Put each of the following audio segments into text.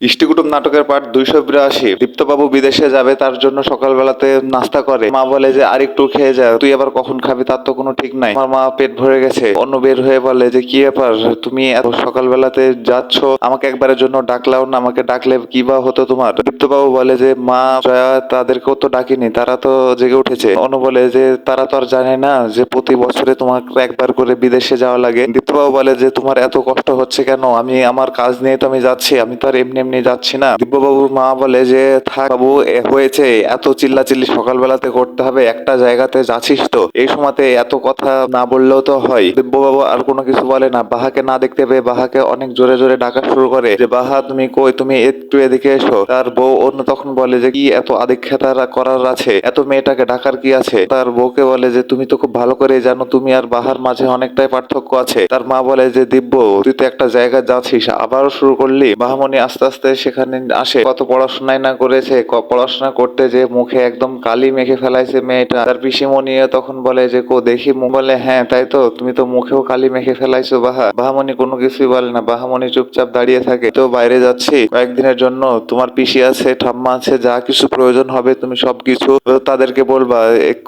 ইষ্টিকুটুম নাটকের পার্ট দুইশো বিরাশি। দীপ্তবাবু বিদেশে যাবে, তার জন্য সকালবেলাতে নাস্তা করে। মা বলে যে আরেকটু খেয়ে যা। তুই আবার কখন খাবি তার তো কোনো ঠিক নাই। আমার মা পেট ভরে গেছে। অন্য বের হয়ে বলে যে, কি ব্যাপার? তুমি এত সকালবেলাতে যাচ্ছ? আমাকে একবারের জন্য ডাকলাও না। আমাকে ডাকলে কি বা হতো তোমার? দীপ্তবাবু বলে যে, মা, জয়া তাদেরকেও তো ডাকিনি। তারা তো জেগে উঠেছে। অন্য বলে যে, তারা তো আর জানে না যে, প্রতি বছরে তোমাকে একবার করে বিদেশে যাওয়া লাগে। দীপ্তবাবু বলে যে, তোমার এত কষ্ট হচ্ছে কেন? আমি, আমার কাজ নিয়ে তো আমি যাচ্ছি। আমি তো আর এমনি এমনি যাচ্ছি না। দিব্যবাবুর মা বলে যে, থাক বাবু হয়েছে। এত চিল্লাচিল্লি সকালবেলাতে করতে হবে, একটা জায়গাতে যাচ্ছিস তো। এই সময়তে এত কথা না বললেও তো হয় দিব্যবাবু আর কোনো কিছু বলে না। বাহাকে না দেখতে পেয়ে বাহাকে অনেক জোরে জোরে ডাকা শুরু করে যে, বাহা, তুমি কই? তুমি একটু এদিকে এসো তার বউ অন্য তখন বলে যে, কি এত আদিক্ষেতা করার আছে? এত মেয়েটাকে ডাকার কি আছে তার বউকে বলে যে, তুমি তো খুব ভালো করে জানো, তুমি আর বাহার মাঝে অনেকটাই পার্থক্য আছে তার মা বলে যে, দিব্য, তুই তো একটা জায়গায় যাচ্ছিস, আবারও শুরু করলি? বাহামণি আস্তে আস্তে সেখানে আসে। কত পড়াশোনায় না করেছে পড়াশোনা করতে যে মুখে একদম কালি মেখে ফেলাইছে মেয়েটা। তার পিসিমণি তখন বলে যে, কো, দেখি বলে হ্যাঁ তাই তো। তুমি তো মুখেও কালি মেখে ফেলাইছো, বাহা। বাহামণি কোনো কিছুই বলে না। বাহামণি চুপচাপ দাঁড়িয়ে থাকে। তো বাইরে যাচ্ছি। কয়েকদিনের জন্য তোমার পিসি আছে, ঠাম্মা আছে, যা কিছু প্রয়োজন হবে তুমি সবকিছু তাদেরকে বলবা।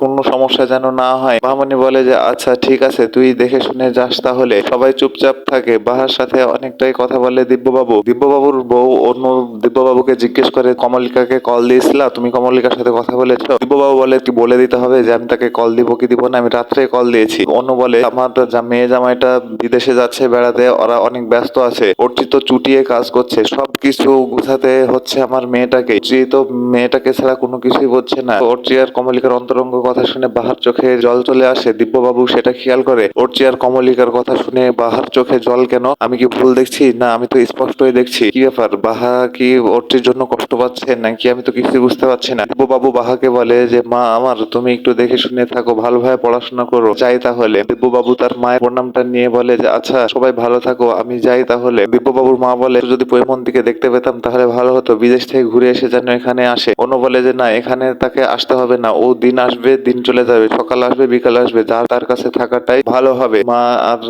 কোনো সমস্যা যেন না হয়। বাহামণি বলে যে আচ্ছা ঠিক আছে, তুই দেখে শুনে যাস তাহলে। সবাই চুপচাপ থাকে। বাহার সাথে অনেকটাই কথা বলে দিব্যবাবু। দিব্যবাবুর বউ অন্য দিব্যবাবুকে জিজ্ঞেস করে কমলিকাকে কল দিয়েছিলা, তুমি কমলিকার সাথে কথা বলেছ? দিব্যবাবু বলে তুই বলে দিতে হবে যে আমি তাকে কল দিব, কি দিব না? আমি রাত্রে কল দিয়েছি। অন্য বলে, আমার মেয়ে জামাইটা বিদেশে যাচ্ছে বেড়াতে, ওরা অনেক ব্যস্ত আছে অর্চি তো চুটিয়ে কাজ করছে সব কিছু গুছাতে হচ্ছে আমার মেয়েটাকে। অর্চি তো মেয়েটাকে ছাড়া কোনো কিছুই বলছে না অর্চি আর কমলিকার অন্তরঙ্গ কথা শুনে বাহার চোখে জল চলে আসে। দিব্যবাবু সেটা খেয়াল করে অর্চি আর কমলিকার কথা শুনে বাহার চোখে জল কেন? আমি কি ভুল দেখছি? না, আমি তো স্পষ্টই দেখছি। কি ব্যাপার? বাহা কি অর্চির জন্য কষ্ট পাচ্ছে? নাকি আমি তো কিছু বুঝতে পারছি না। দিব্যবাবু বাহাকে বলে যে, মা, আমার তুমি একটু দেখে শুনে থাকো, ভালোভাবে পড়াশোনা করো, যাই তাহলে। দিব্যবাবু তার মায়ের প্রণামটা নিয়ে বলে যে আচ্ছা সবাই ভালো থাকো, আমি যাই তাহলে। দিব্যবাবুর মা বলে যদি পরিমন্দিকে দেখতে পেতাম, তাহলে ভালো হতো, বিদেশ থেকে ঘুরে এসে যেন এখানে আসে। অন্য বলে যে, না, এখানে তাকে আসতে হবে না, ও দিন আসবে, দিন চলে যাবে, সকাল আসবে, বিকাল আসবে যার তার কাছে থাকাটাই ভালো হবে। মা আর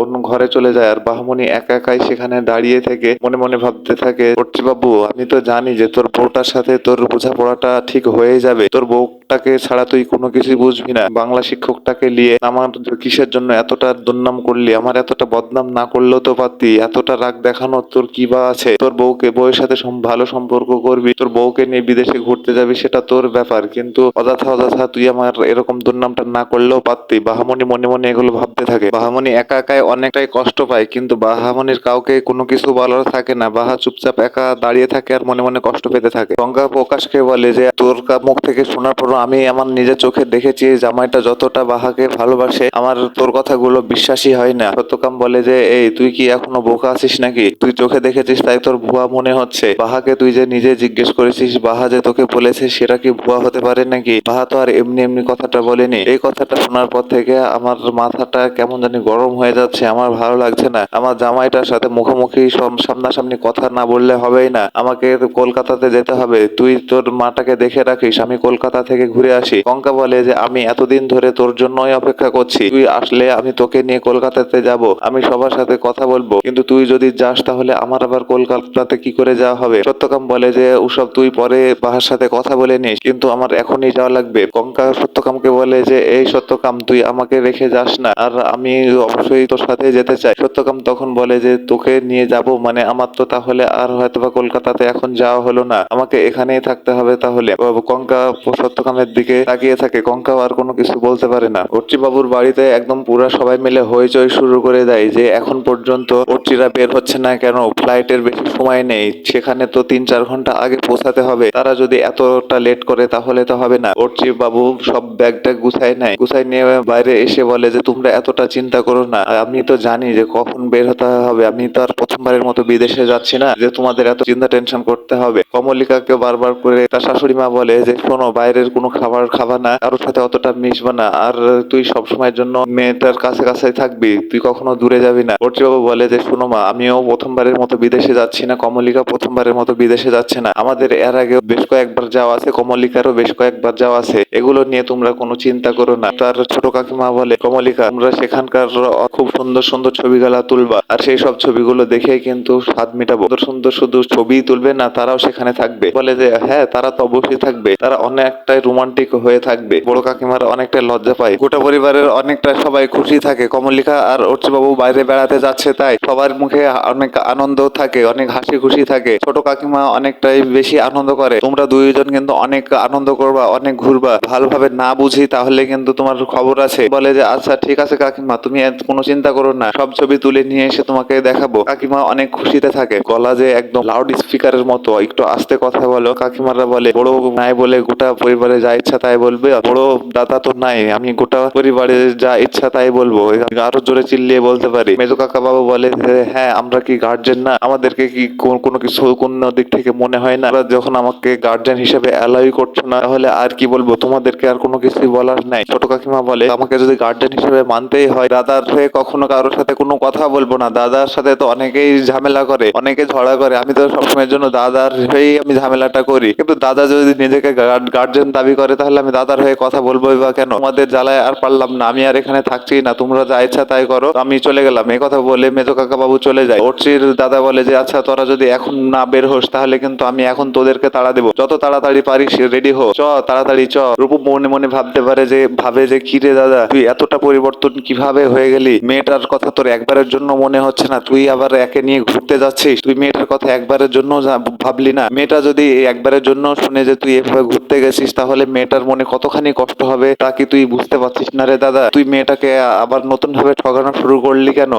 অন্য ঘরে চলে যায়, আর বাহমণি একা একাই সেখানে দাঁড়িয়ে থেকে মনে মনে ভাবতে থাকে বাবু, আমি তো জানি যে তোর বউটার সাথে তোর বোঝাপড়াটা ঠিক হয়ে যাবে। তোর বউটাকে ছাড়া তুই কোনো কিছুই বুঝবি না। বাংলা শিক্ষকটাকে নিয়ে আমার কিসের জন্য এতটা দুর্নাম করলি? আমার এতটা বদনাম না করলেও তো পারতি। এতটা রাগ দেখানো তোর কি বা আছে? তোর বউকে বউয়ের সাথে ভালো সম্পর্ক করবি, তোর বউকে নিয়ে বিদেশে ঘুরতে যাবি, সেটা তোর ব্যাপার। কিন্তু অযথা অযথা তুই আমার এরকম দুর্নামটা না করলেও পারতি। বাহামণি মনে মনে এগুলো ভাবতে থাকে। বাহামণি একা একাই অনেকটাই কষ্ট পায়, কিন্তু বাহামণির কাউকে কোনো কিছু বলার থাকে না। বাহা চুপচাপ একা দাঁড়িয়ে থাকে আর মনে মনে কষ্ট পেতে থাকে। গঙ্গা প্রকাশকে বলে যে তোর মুখ থেকে শোনার পর আমি আমার নিজের চোখে দেখেছি জামাইটা যতটা বাহাকে ভালোবাসে, আমার তোর কথাগুলো বিশ্বাসই হয় না। সত্যকাম বলে যে, এই, তুই কি এখনও বোকা আছিস নাকি? তুই চোখে দেখেছিস তাই তোর ভুয়া মনে হচ্ছে। বাহাকে তুই যে নিজে জিজ্ঞেস করেছিস, বাহা যে তোকে বলেছে, সেটা কি ভুয়া হতে পারে নাকি? বাহা তো আর এমনি এমনি কথাটা বলেনি। এই কথাটা শোনার পর থেকে আমার মাথাটা কেমন জানি গরম হয়ে যাচ্ছে, আমার ভালো লাগছে না। আমার জামাইটার সাথে মুখোমুখি সম- সামনাসামনি কথা না বললে হবেই না। আমাকে কলকাতাতে যেতে হবে। তুই তোর মাটাকে দেখে রাখিস। আমি কলকাতা থেকে ঘুরে আসি। কঙ্কা বলে যে, আমি এতদিন ধরে তোর জন্যই অপেক্ষা করছি। তুই আসলে আমি তোকে নিয়ে কলকাতাতে যাব। আমি সবার সাথে কথা বলব। কিন্তু তুই যদি যাস তাহলে আমার আবার কলকাতাতে কি করে যাওয়া হবে? সত্যকাম বলে যে ওসব তুই পরে বাহার সাথে কথা বলে নিস। কিন্তু আমার এখনই যাওয়া লাগবে। কঙ্কা সত্যকামকে বলে যে, এই সত্যকাম, তুই আমাকে রেখে যাস না। আর আমি অবশ্যই তোর সাথে যেতে চাই। সত্যকাম তখন বলে যে, তোকে নিয়ে যাব মানে আমার তো তাহলে আর হয়তোবা কলকাতাতে এখন যাওয়া হলো না। আমাকে এখানেই থাকতে হবে তাহলে। কঙ্কা সত্যকামের দিকে তাকিয়ে থাকে। কঙ্কাও আর কোনো কিছু বলতে পারে না। অর্চি বাবুর বাড়িতে একদম পুরা সবাই মিলে হইচই শুরু করে দেয় যে এখন পর্যন্ত অর্চিরা বের হচ্ছে না কেন? ফ্লাইটের বেশি সময় নেই। সেখানে তো তিন চার ঘণ্টা আগে পৌঁছাতে হবে। তারা যদি এতটা লেট করে তাহলে তো হবে না। অর্চি বাবু সব ব্যাগটা গুছাই নেয়। গুছাই নিয়ে বাইরে এসে বলে যে, তোমরা এতটা চিন্তা করো না। আমি তো জানি যে কখন বের হতে হবে। আমি তো আর প্রথমবারের মতো বিদেশে যাচ্ছি না। যে তোমাদের এত চিন্তা টেনশন করতে হবে। কমলিকাকে বারবার করে তার শাশুড়ি মা বলে যে, শোনো, বাইরের কোনো খাবার খাবা না, কারোর সাথে অতটা মিশবা না। আর তুই সব সময়ের জন্য মেয়েটার কাছে কাছে থাকবি, তুই কখনো দূরে যাবি না। বাবু বলে যে, শোনো মা, আমিও প্রথমবারের মতো বিদেশে যাচ্ছি না, কমলিকা প্রথমবারের মতো বিদেশে যাচ্ছে না। আমাদের এর আগে বেশ কয়েকবার যাওয়া আছে, কমলিকারও বেশ কয়েকবার যাওয়া আছে। এগুলো নিয়ে তোমরা কোনো চিন্তা করো না। তার ছোট কাকিমা বলে, কমলিকা, তোমরা সেখানকার খুব সুন্দর সুন্দর ছবিগুলা তুলবা। আর সেই সব ছবিগুলো দেখে কিন্তু স্বাদ মেটাবো। সুন্দর সুন্দর তো শুধু ছবি তুলবে, না তারাও সেখানে থাকবে। বলে যে হ্যাঁ তারা তো অবশ্যই থাকবে। তারা অনেকটাই রোমান্টিক হয়ে থাকবে। বড় কাকিমার অনেকটা লজ্জা পায়। গোটা পরিবারের অনেকটা সবাই খুশি থাকে। কমলিকা আর বাবু বাইরে বেড়াতে যাচ্ছে তাই সবার মুখে অনেক আনন্দ থাকে, অনেক হাসি খুশি থাকে। ছোট কাকিমা অনেকটাই বেশি আনন্দ করে। তোমরা দুইজন কিন্তু অনেক আনন্দ করবা, অনেক ঘুরবা। ভালোভাবে না বুঝি তাহলে কিন্তু তোমার খবর আছে। বলে যে আচ্ছা ঠিক আছে কাকিমা, তুমি কোনো চিন্তা করো না। সব ছবি তুলে নিয়ে এসে তোমাকে দেখাবো। কাকিমা অনেক খুশিতে থাকে। গলা যে একদম লাউড স্পিকারের মতো, একটু আস্তে কথা বলো। কাকিমারা বলে, বড় নাই বলে গোটা পরিবারে যা ইচ্ছা তাই বলবে বড় দাদা তো নাই, আমি গোটা পরিবারে যা ইচ্ছা তাই বলব। আরও জোরে চিল্লিয়ে বলতে পারি। মেজো কাকা বাবু বলে হ্যাঁ আমরা কি গার্জেন না? আমাদেরকে কি কোনো কিছু কোন দিক থেকে মনে হয় না? যখন আমাকে গার্জেন হিসেবে অ্যালাউই করছ না, তাহলে আর কি বলব? তোমাদেরকে আর কোনো কিছুই বলার নাই। ছোট কাকিমা বলে, আমাকে যদি গার্জেন হিসেবে মানতেই হয়, দাদার কখনো কারোর সাথে কোনো কথা বলব না। দাদার সাথে তো অনেকেই ঝামেলা করে, অনেকে ঝগড়া করে। আমি তো সবসময়ের জন্য দাদার হয়েই আমি ঝামেলাটা করি। কিন্তু দাদা যদি নিজেকে গার্জেন দাবি করে, তাহলে আমি দাদার হয়ে কথা বলব বা কেন? তোমাদের জ্বালায় আর পারলাম না। আমি আর এখানে থাকছি না। তোমরা যা ইচ্ছা তাই করো। আমি চলে গেলাম। এই কথা বলে মেজো কাকা বাবু চলে যায়। অর্চির দাদা বলে যে আচ্ছা তোরা যদি এখন না বের হোস, তাহলে কিন্তু আমি এখন তোদেরকে তাড়া দেবো। যত তাড়াতাড়ি পারিস রেডি হো। চ, তাড়াতাড়ি চ। রূপু মনে মনে ভাবতে পারে যে, ভাবে যে, কি রে দাদা, তুই এতটা পরিবর্তন কীভাবে হয়ে গেলি? মেয়েটার কথা তোর একবারের জন্য মনে হচ্ছে না। তুই আবার একে নিয়ে ঘুরতে যাচ্ছিস? তুই মেয়েটার কথা একবারের জন্য ভাবলি না। মেয়েটা যদি একবারের জন্য শুনে যে তুই এভাবে ঘুরতে গেছিস, তাহলে মেয়েটার মনে কতখানি কষ্ট হবে তা কি তুই বুঝতে পারছিস না রে দাদা? তুই মেয়েটাকে আবার নতুন ভাবে ঠগানো শুরু করলি কেন?